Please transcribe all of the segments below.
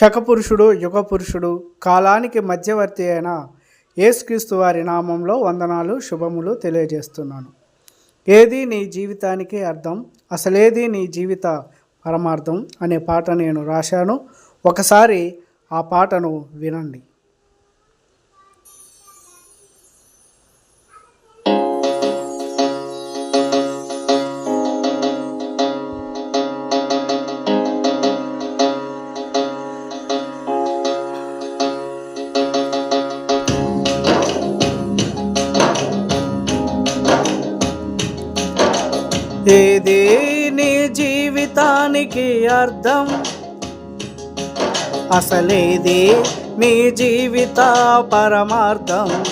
శకపురుషుడు యుగపురుషుడు కాలానికి మధ్యవర్తి అయిన యేసుక్రీస్తు వారి నామంలో వందనాలు శుభములు తెలియజేస్తున్నాను. ఏది నీ జీవితానికి అర్థం? అసలేది నీ జీవిత పరమార్థం? అనే పాట నేను రాశాను. ఒకసారి ఆ పాటను వినండి. ఏది నీ జీవితానికి అర్థం? అసలేది నీ జీవిత పరమార్థం?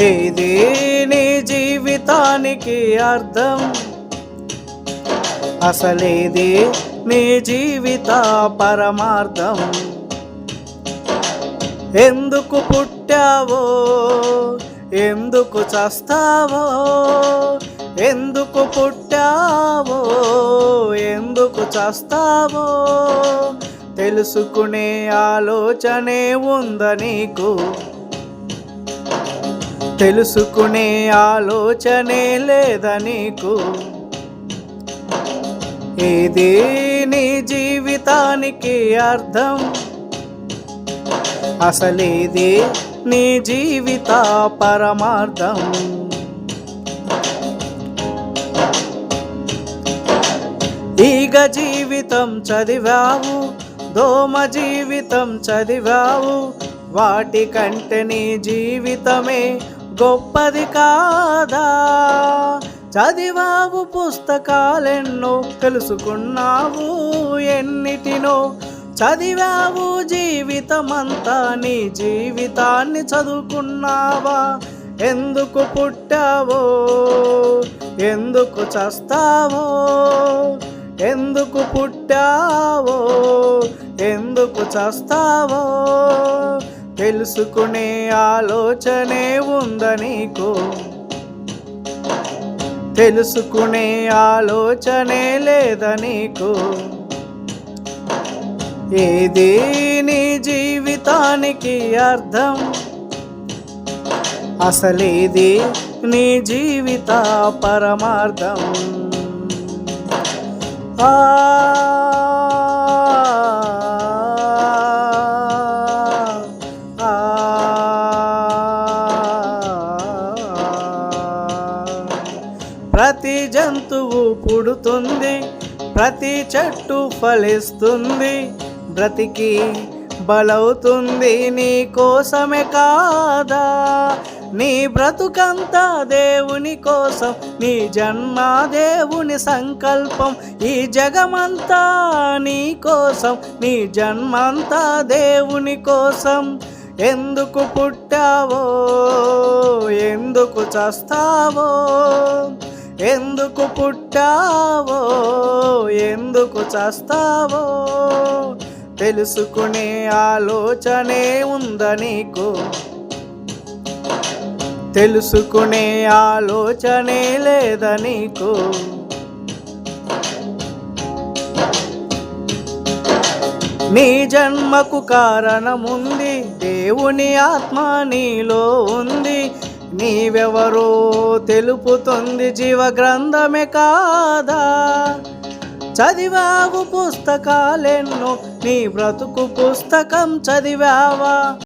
ఏది నీ జీవితానికి అర్థం? అసలేది నీ జీవిత పరమార్థం? ఎందుకు పుట్టావో? ఎందుకు చస్తావో? ఎందుకు పుట్టావో ఎందుకు చస్తావో తెలుసుకునే ఆలోచనే ఉంద నీకు? తెలుసుకునే ఆలోచనే లేదా నీకు? ఏది నీ జీవితానికి అర్థం? అసలేది నీ జీవిత పరమార్థం? ఈగ జీవితం చదివావు దోమ జీవితం చదివావు వాటి కంటే నీ జీవితమే గొప్పది కాదా? చదివావు పుస్తకాలెన్నో తెలుసుకున్నావు ఎన్నిటినో చదివావు జీవితమంతా నీ జీవితాన్ని చదువుకున్నావా? ఎందుకు పుట్టావో? ఎందుకు చస్తావో? ఎందుకు పుట్టావో ఎందుకు చస్తావో తెలుసుకునే ఆలోచనే ఉంద నీకు? తెలుసుకునే ఆలోచనే లేదా నీకు? ఏది నీ జీవితానికి అర్థం? అసలేది నీ జీవిత పరమార్థం? ప్రతి జంతువు పుడుతుంది ప్రతి చెట్టు ఫలిస్తుంది బ్రతికి బలవుతుంది నీ కోసమే కాదా? నీ బ్రతుకంతా దేవుని కోసం నీ జన్మ దేవుని సంకల్పం ఈ జగమంతా నీ కోసం నీ జన్మంతా దేవుని కోసం. ఎందుకు పుట్టావో ఎందుకు చస్తావో ఎందుకు పుట్టావో ఎందుకు చస్తావో తెలుసుకునే ఆలోచనే ఉంద నీకు? తెలుసుకునే ఆలోచనే లేదా నీకు? నీ జన్మకు కారణముంది దేవుని ఆత్మ నీలో ఉంది. నీవెవరో తెలుపుతుంది జీవ గ్రంథమే కాదా? చదివావు పుస్తకాలెన్నో నీ బ్రతుకు పుస్తకం చదివావా?